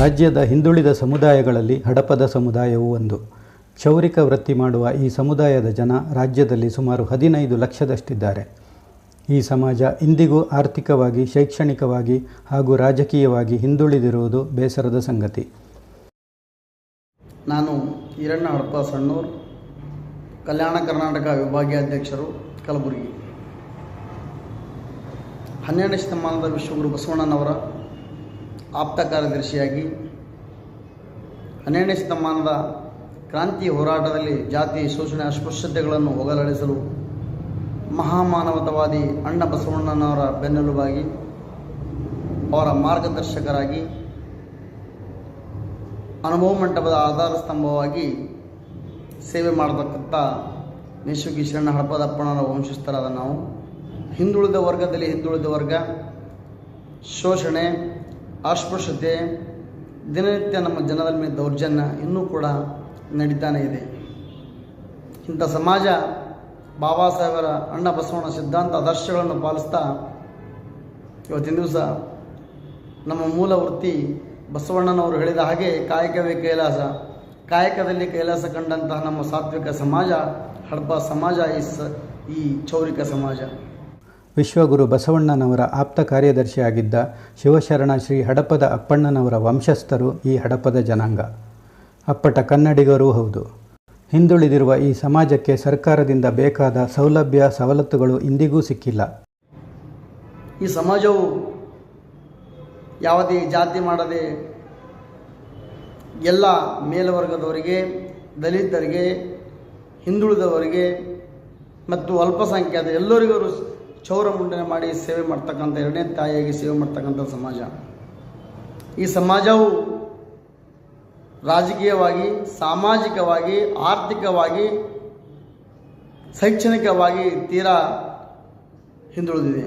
ರಾಜ್ಯದ ಹಿಂದುಳಿದ ಸಮುದಾಯಗಳಲ್ಲಿ ಹಡಪದ ಸಮುದಾಯವೂ ಒಂದು. ಕ್ಷೌರಿಕ ವೃತ್ತಿ ಮಾಡುವ ಈ ಸಮುದಾಯದ ಜನ ರಾಜ್ಯದಲ್ಲಿ ಸುಮಾರು ಹದಿನೈದು ಲಕ್ಷದಷ್ಟಿದ್ದಾರೆ. ಈ ಸಮಾಜ ಇಂದಿಗೂ ಆರ್ಥಿಕವಾಗಿ, ಶೈಕ್ಷಣಿಕವಾಗಿ ಹಾಗೂ ರಾಜಕೀಯವಾಗಿ ಹಿಂದುಳಿದಿರುವುದು ಬೇಸರದ ಸಂಗತಿ. ನಾನು ಈರಣ್ಣ ಹಡಪ ಸಣ್ಣೂರ್, ಕಲ್ಯಾಣ ಕರ್ನಾಟಕ ವಿಭಾಗೀಯ ಅಧ್ಯಕ್ಷರು, ಕಲಬುರಗಿ. ಹನ್ನೆರಡನೇ ಶತಮಾನದ ವಿಶ್ವಗುರು ಬಸವಣ್ಣನವರ ಆಪ್ತ ಕಾರ್ಯದರ್ಶಿಯಾಗಿ ಹನ್ನೆರಡನೇ ಶತಮಾನದ ಕ್ರಾಂತಿ ಹೋರಾಟದಲ್ಲಿ ಜಾತಿ ಶೋಷಣೆ ಅಸ್ಪೃಶ್ಯತೆಗಳನ್ನು ಹೋಗಲಾಡಿಸಲು ಮಹಾಮಾನವತವಾದಿ ಅಣ್ಣ ಬಸವಣ್ಣನವರ ಬೆನ್ನೆಲುಬಾಗಿ ಅವರ ಮಾರ್ಗದರ್ಶಕರಾಗಿ ಅನುಭವ ಮಂಟಪದ ಆಧಾರ ಸ್ತಂಭವಾಗಿ ಸೇವೆ ಮಾಡತಕ್ಕಂಥ ನೇಶುಗಿ ಶರಣ ಹಡಪದಪ್ಪನವರ ವಂಶಸ್ಥರಾದ ನಾವು. ಹಿಂದುಳಿದ ವರ್ಗದಲ್ಲಿ ಹಿಂದುಳಿದ ವರ್ಗ, ಶೋಷಣೆ ಅಸ್ಪೃಶ್ಯತೆ ದಿನನಿತ್ಯ ನಮ್ಮ ಜನರ ಮೇಲೆ ದೌರ್ಜನ್ಯ ಇನ್ನೂ ಕೂಡ ನಡೀತಾನೆ ಇದೆ. ಇಂಥ ಸಮಾಜ ಬಾಬಾ ಸಾಹೇಬರ ಅಣ್ಣ ಬಸವಣ್ಣ ಸಿದ್ಧಾಂತ ಆದರ್ಶಗಳನ್ನು ಪಾಲಿಸ್ತಾ ಇವತ್ತಿನ ದಿವಸ ನಮ್ಮ ಮೂಲ ವೃತ್ತಿ ಬಸವಣ್ಣನವರು ಹೇಳಿದ ಹಾಗೆ ಕಾಯಕವೇ ಕೈಲಾಸ. ಕಾಯಕದಲ್ಲಿ ಕೈಲಾಸ ಕಂಡಂತಹ ನಮ್ಮ ಸಾತ್ವಿಕ ಸಮಾಜ ಹಡಪ ಸಮಾಜ ಈ ಈ ಚೌರಿಕ ಸಮಾಜ. ವಿಶ್ವಗುರು ಬಸವಣ್ಣನವರ ಆಪ್ತ ಕಾರ್ಯದರ್ಶಿಯಾಗಿದ್ದ ಶಿವಶರಣ ಶ್ರೀ ಹಡಪದ ಅಪ್ಪಣ್ಣನವರ ವಂಶಸ್ಥರು ಈ ಹಡಪದ ಜನಾಂಗ. ಅಪ್ಪಟ ಕನ್ನಡಿಗರೂ ಹೌದು. ಹಿಂದುಳಿದಿರುವ ಈ ಸಮಾಜಕ್ಕೆ ಸರ್ಕಾರದಿಂದ ಬೇಕಾದ ಸೌಲಭ್ಯ, ಸವಲತ್ತುಗಳು ಇಂದಿಗೂ ಸಿಕ್ಕಿಲ್ಲ. ಈ ಸಮಾಜವು ಯಾವುದೇ ಜಾತಿ ಮಾಡದೆ ಎಲ್ಲ ಮೇಲ್ವರ್ಗದವರಿಗೆ, ದಲಿತರಿಗೆ, ಹಿಂದುಳಿದವರಿಗೆ ಮತ್ತು ಅಲ್ಪಸಂಖ್ಯಾತ ಎಲ್ಲರಿಗೂ ಅವರು ಚೌರ ಮುಂಡನೆ ಮಾಡಿ ಸೇವೆ ಮಾಡ್ತಕ್ಕಂಥ ಎರಡನೇ ತಾಯಿಯಾಗಿ ಸೇವೆ ಮಾಡ್ತಕ್ಕಂಥ ಸಮಾಜ. ಈ ಸಮಾಜವು ರಾಜಕೀಯವಾಗಿ, ಸಾಮಾಜಿಕವಾಗಿ, ಆರ್ಥಿಕವಾಗಿ, ಶೈಕ್ಷಣಿಕವಾಗಿ ತೀರಾ ಹಿಂದುಳಿದಿದೆ.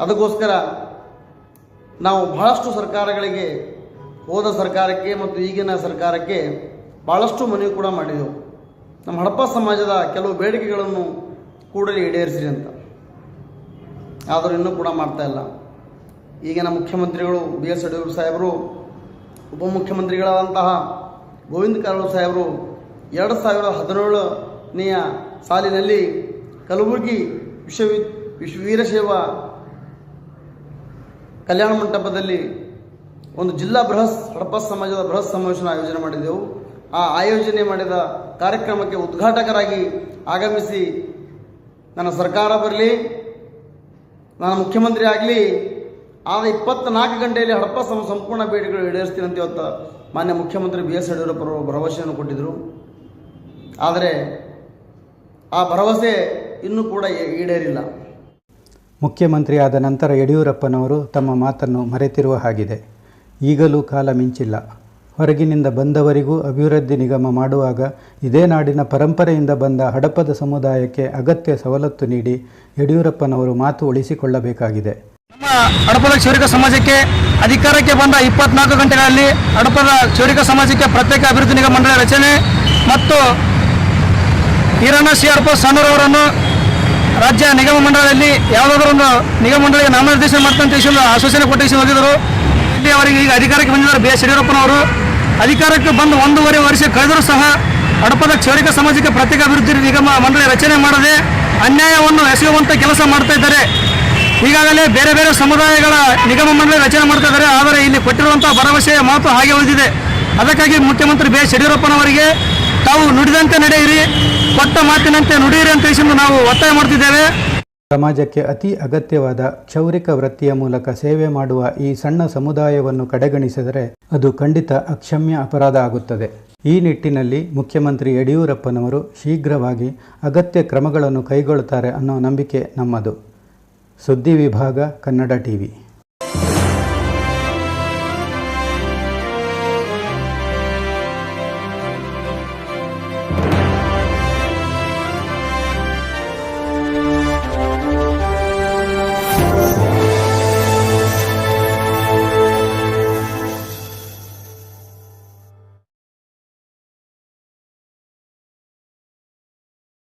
ಅದಕ್ಕೋಸ್ಕರ ನಾವು ಬಹಳಷ್ಟು ಸರ್ಕಾರಗಳಿಗೆ, ಹೋದ ಸರ್ಕಾರಕ್ಕೆ ಮತ್ತು ಈಗಿನ ಸರ್ಕಾರಕ್ಕೆ ಭಾಳಷ್ಟು ಮನವಿ ಕೂಡ ಮಾಡಿದೆವು. ನಮ್ಮ ಹಡಪ ಸಮಾಜದ ಕೆಲವು ಬೇಡಿಕೆಗಳನ್ನು ಕೂಡಲೇ ಈಡೇರಿಸಿರಿ ಅಂತ. ಆದರೂ ಇನ್ನೂ ಕೂಡ ಮಾಡ್ತಾ ಇಲ್ಲ. ಈಗಿನ ಮುಖ್ಯಮಂತ್ರಿಗಳು ಬಿ ಎಸ್ ಯಡಿಯೂರಪ್ಪ ಸಾಹೇಬರು, ಉಪಮುಖ್ಯಮಂತ್ರಿಗಳಾದಂತಹ ಗೋವಿಂದ ಕಾರಜೋಳ ಸಾಹೇಬರು ಎರಡು ಸಾವಿರದ ಹದಿನೇಳನೆಯ ಸಾಲಿನಲ್ಲಿ ಕಲಬುರಗಿ ವಿಶ್ವವಿ ವಿಶ್ವ ವೀರಶೈವ ಕಲ್ಯಾಣ ಮಂಟಪದಲ್ಲಿ ಒಂದು ಜಿಲ್ಲಾ ಬೃಹತ್ ಹಡಪ ಸಮಾಜದ ಬೃಹತ್ ಸಮಾವೇಶನ ಆಯೋಜನೆ ಮಾಡಿದೆವು. ಆ ಆಯೋಜನೆ ಮಾಡಿದ ಕಾರ್ಯಕ್ರಮಕ್ಕೆ ಉದ್ಘಾಟಕರಾಗಿ ಆಗಮಿಸಿ ನನ್ನ ಸರ್ಕಾರ ಬರಲಿ ನಾನು ಮುಖ್ಯಮಂತ್ರಿ ಆಗಲಿ ಆದ ಇಪ್ಪತ್ನಾಲ್ಕು ಗಂಟೆಯಲ್ಲಿ ಹಡಪ ಸಮ ಸಂಪೂರ್ಣ ಬೇಡಿಕೆಗಳು ಈಡೇರಿಸ್ತೀನಿ ಅಂತ ಇವತ್ತು ಮಾನ್ಯ ಮುಖ್ಯಮಂತ್ರಿ ಬಿ ಎಸ್ ಯಡಿಯೂರಪ್ಪರು ಭರವಸೆಯನ್ನು ಕೊಟ್ಟಿದ್ದರು ಆದರೆ ಆ ಭರವಸೆ ಇನ್ನೂ ಕೂಡ ಈಡೇರಿಲ್ಲ. ಮುಖ್ಯಮಂತ್ರಿ ಆದ ನಂತರ ಯಡಿಯೂರಪ್ಪನವರು ತಮ್ಮ ಮಾತನ್ನು ಮರೆತಿರುವ ಹಾಗಿದೆ. ಈಗಲೂ ಕಾಲ ಮಿಂಚಿಲ್ಲ. ಹೊರಗಿನಿಂದ ಬಂದವರಿಗೂ ಅಭಿವೃದ್ಧಿ ನಿಗಮ ಮಾಡುವಾಗ ಇದೇ ನಾಡಿನ ಪರಂಪರೆಯಿಂದ ಬಂದ ಹಡಪದ ಸಮುದಾಯಕ್ಕೆ ಅಗತ್ಯ ಸವಲತ್ತು ನೀಡಿ ಯಡಿಯೂರಪ್ಪನವರು ಮಾತು ಉಳಿಸಿಕೊಳ್ಳಬೇಕಾಗಿದೆ. ನಮ್ಮ ಹಡಪದ ಕ್ಷೌರಿಕ ಸಮಾಜಕ್ಕೆ ಅಧಿಕಾರಕ್ಕೆ ಬಂದ ಇಪ್ಪತ್ನಾಲ್ಕು ಗಂಟೆಗಳಲ್ಲಿ ಹಡಪದ ಕ್ಷೌರಿಕ ಸಮಾಜಕ್ಕೆ ಪ್ರತ್ಯೇಕ ಅಭಿವೃದ್ಧಿ ನಿಗಮ ಮಂಡಳಿ ರಚನೆ ಮತ್ತು ಈರಣ್ಣ ಸಿ ಹಡಪ ಸಣ್ಣರವರನ್ನು ರಾಜ್ಯ ನಿಗಮ ಮಂಡಳಿಯಲ್ಲಿ ಯಾವುದಾದ್ರೂ ಒಂದು ನಿಗಮ ಮಂಡಳಿಗೆ ನಾಮನಿರ್ದೇಶನ ಮಾಡ್ತಂತ ಆಶ್ವಾಸನೆ ಕೊಟ್ಟು ಹೋಗಿದ್ದರು. ಇಲ್ಲಿ ಅವರಿಗೆ ಈಗ ಅಧಿಕಾರಕ್ಕೆ ಬಂದಿದ್ದಾರೆ. ಬಿ ಎಸ್ ಯಡಿಯೂರಪ್ಪನವರು. ಅಧಿಕಾರಕ್ಕೆ ಬಂದು ಒಂದೂವರೆ ವರ್ಷ ಕಳೆದರೂ ಸಹ ಹಡಪದ ಕ್ಷೌರಿಕ ಸಾಮಾಜಿಕ ಪ್ರತ್ಯೇಕ ಅಭಿವೃದ್ಧಿ ನಿಗಮ ಮಂಡಳಿ ರಚನೆ ಮಾಡದೆ ಅನ್ಯಾಯವನ್ನು ಎಸಗುವಂಥ ಕೆಲಸ ಮಾಡ್ತಾ ಇದ್ದಾರೆ. ಈಗಾಗಲೇ ಬೇರೆ ಬೇರೆ ಸಮುದಾಯಗಳ ನಿಗಮ ಮಂಡಳಿ ರಚನೆ ಮಾಡ್ತಾ ಇದ್ದಾರೆ. ಆದರೆ ಇಲ್ಲಿ ಕೊಟ್ಟಿರುವಂಥ ಭರವಸೆಯ ಮಾತು ಹಾಗೆ ಉಳಿದಿದೆ. ಅದಕ್ಕಾಗಿ ಮುಖ್ಯಮಂತ್ರಿ ಬಿ ಎಸ್ ಯಡಿಯೂರಪ್ಪನವರಿಗೆ ತಾವು ನುಡಿದಂತೆ ನಡೆಯಿರಿ, ಕೊಟ್ಟ ಮಾತಿನಂತೆ ನುಡಿಯಿರಿ ಅಂತ ನಾವು ಒತ್ತಾಯ ಮಾಡ್ತಿದ್ದೇವೆ. ಸಮಾಜಕ್ಕೆ ಅತಿ ಅಗತ್ಯವಾದ ಕ್ಷೌರಿಕ ವೃತ್ತಿಯ ಮೂಲಕ ಸೇವೆ ಮಾಡುವ ಈ ಸಣ್ಣ ಸಮುದಾಯವನ್ನು ಕಡೆಗಣಿಸಿದರೆ ಅದು ಖಂಡಿತ ಅಕ್ಷಮ್ಯ ಅಪರಾಧ ಆಗುತ್ತದೆ. ಈ ನಿಟ್ಟಿನಲ್ಲಿ ಮುಖ್ಯಮಂತ್ರಿ ಯಡಿಯೂರಪ್ಪನವರು ಶೀಘ್ರವಾಗಿ ಅಗತ್ಯ ಕ್ರಮಗಳನ್ನು ಕೈಗೊಳ್ಳುತ್ತಾರೆ ಅನ್ನೋ ನಂಬಿಕೆ ನಮ್ಮದು. ಸುದ್ದಿ ವಿಭಾಗ ಕನ್ನಡ ಟಿವಿ.